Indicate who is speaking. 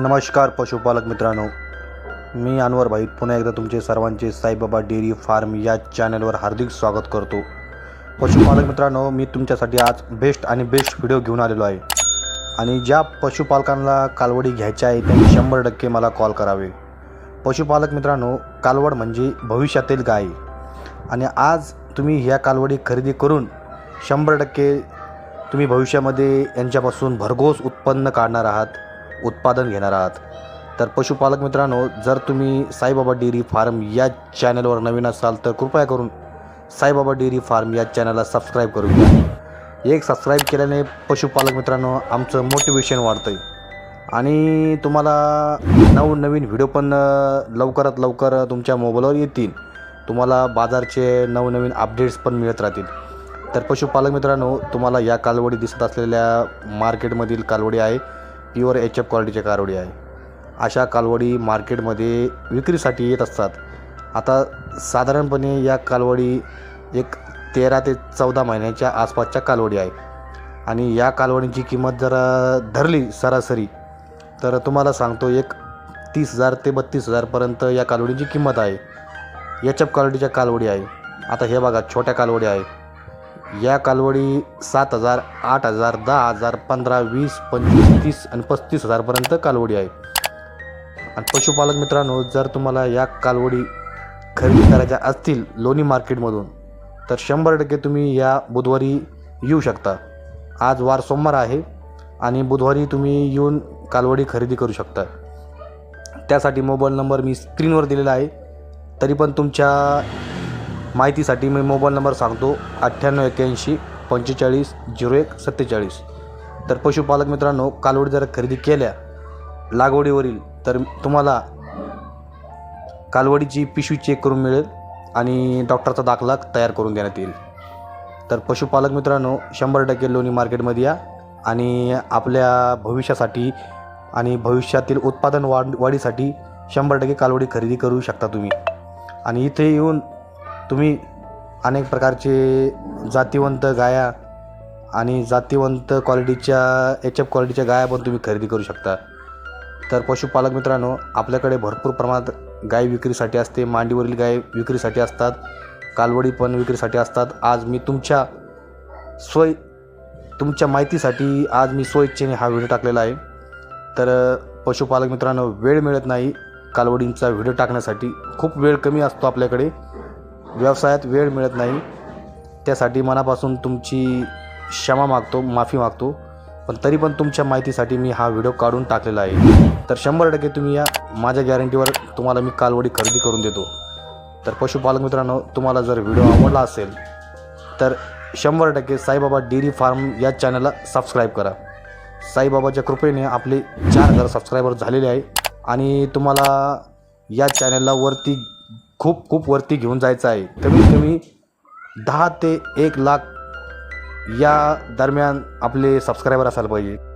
Speaker 1: नमस्कार पशुपालक मित्रांनो. मी अनवर भाई पुन्हा एकदा तुमचे सर्वांचे साईबाबा डेअरी फार्म या चॅनलवर हार्दिक स्वागत करतो. पशुपालक मित्रांनो मी तुमच्यासाठी आज बेस्ट आणि बेस्ट व्हिडिओ घेऊन आलेलो आहे. आणि ज्या पशुपालकांना कालवडी घ्यायच्या आहे त्यांनी शंभर टक्के मला कॉल करावे. पशुपालक मित्रांनो कालवड म्हणजे भविष्यातील गाय. आणि आज तुम्ही ह्या कालवडी खरेदी करून शंभर टक्के तुम्ही भविष्यामध्ये यांच्यापासून भरघोस उत्पन्न काढणार आहात. उत्पादन घेणार आहात. तर पशुपालक मित्रांनो जर तुम्ही साईबाबा डेअरी फार्म या चॅनलवर नवीन असाल तर कृपया करून साईबाबा डेअरी फार्म या चॅनलला सबस्क्राईब करून घ्या. एक सबस्क्राईब केल्याने पशुपालक मित्रांनो आमचं मोटिवेशन वाढतं आहे आणि तुम्हाला नवनवीन व्हिडिओ पण लवकरात लवकर तुमच्या मोबाईलवर येतील. तुम्हाला बाजारचे नवनवीन अपडेट्स पण मिळत राहतील. तर पशुपालक मित्रांनो तुम्हाला या कालवडी दिसत असलेल्या मार्केटमधील कालवडी आहे. प्युअर एच एफ क्वालिटीच्या कालवडी आहे. अशा कालवडी मार्केटमध्ये विक्रीसाठी येत असतात. आता साधारणपणे या कालवडी एक तेरा ते चौदा महिन्याच्या आसपासच्या कालवडी आहे. आणि या कालवडीची किंमत जर धरली सरासरी तर तुम्हाला सांगतो एक तीस हजार ते बत्तीस हजारपर्यंत या कालवडीची किंमत आहे. एच एफ क्वालिटीच्या कालवडी आहे. आता हे बघा छोट्या कालवडी आहे. या कालवडी सात हजार आठ हजार दहा हजार पंधरा वीस पंचवीस तीस आणि पस्तीस हजारपर्यंत कालवडी आहे. आणि पशुपालक मित्रांनो जर तुम्हाला या कालवडी खरेदी करायच्या असतील लोणी मार्केटमधून तर शंभर टक्के तुम्ही या बुधवारी येऊ शकता. आज वार सोमवार आहे आणि बुधवारी तुम्ही येऊन कालवडी खरेदी करू शकता. त्यासाठी मोबाईल नंबर मी स्क्रीनवर दिलेला आहे. तरी पण तुमच्या माहितीसाठी मी मोबाईल नंबर सांगतो अठ्ठ्याण्णव एक्याऐंशी पंचेचाळीस झिरो एक सत्तेचाळीस. तर पशुपालक मित्रांनो कालवडी जर खरेदी केल्या लागवडीवरील तर तुम्हाला कालवडीची पिशवी चेक करून मिळेल आणि डॉक्टरचा दाखला तयार करून देण्यात येईल. तर पशुपालक मित्रांनो शंभर टक्के लोणी मार्केटमध्ये या आणि आपल्या भविष्यासाठी आणि भविष्यातील उत्पादन वाढ वाढीसाठी शंभर टक्के कालवडी खरेदी करू शकता तुम्ही. आणि इथे येऊन तुम्ही अनेक प्रकारचे जातीवंत गाया आणि जातीवंत क्वालिटीच्या एच एफ क्वालिटीच्या गाया पण तुम्ही खरेदी करू शकता. तर पशुपालक मित्रांनो आपल्याकडे भरपूर प्रमाणात गाय विक्रीसाठी असते मांडीवरील गाय विक्रीसाठी असतात कालवडी पण विक्रीसाठी असतात. आज मी तुमच्या सोय तुमच्या माहितीसाठी आज मी स्वइच्छेने हा व्हिडिओ टाकलेला आहे. तर पशुपालक मित्रांनो वेळ मिळत नाही कालवडींचा व्हिडिओ टाकण्यासाठी. खूप वेळ कमी असतो आपल्याकडे. व्यवसायात वेळ मिळत नाही. त्यासाठी मनापासून तुमची क्षमा मागतो माफी मागतो. पण तरी पण तुमच्या माहितीसाठी मी हा व्हिडिओ काढून टाकलेला आहे. तर शंभर टक्के तुम्ही या. माझ्या गॅरंटीवर तुम्हाला मी कालवडी खरेदी करून देतो. तर पशुपालक मित्रांनो तुम्हाला जर व्हिडिओ आवडला असेल तर शंभर टक्के साईबाबा डेअरी फार्म या चॅनलला सबस्क्राईब करा. साईबाबाच्या कृपेने आपले चार हजार सबस्क्रायबर झालेले आहे. आणि तुम्हाला या चॅनलला वरती खूप खूप वरती घेऊन जायचं आहे. कमीत कमी दहा ते एक लाख या दरम्यान आपले सबस्क्रायबर असायला पाहिजे.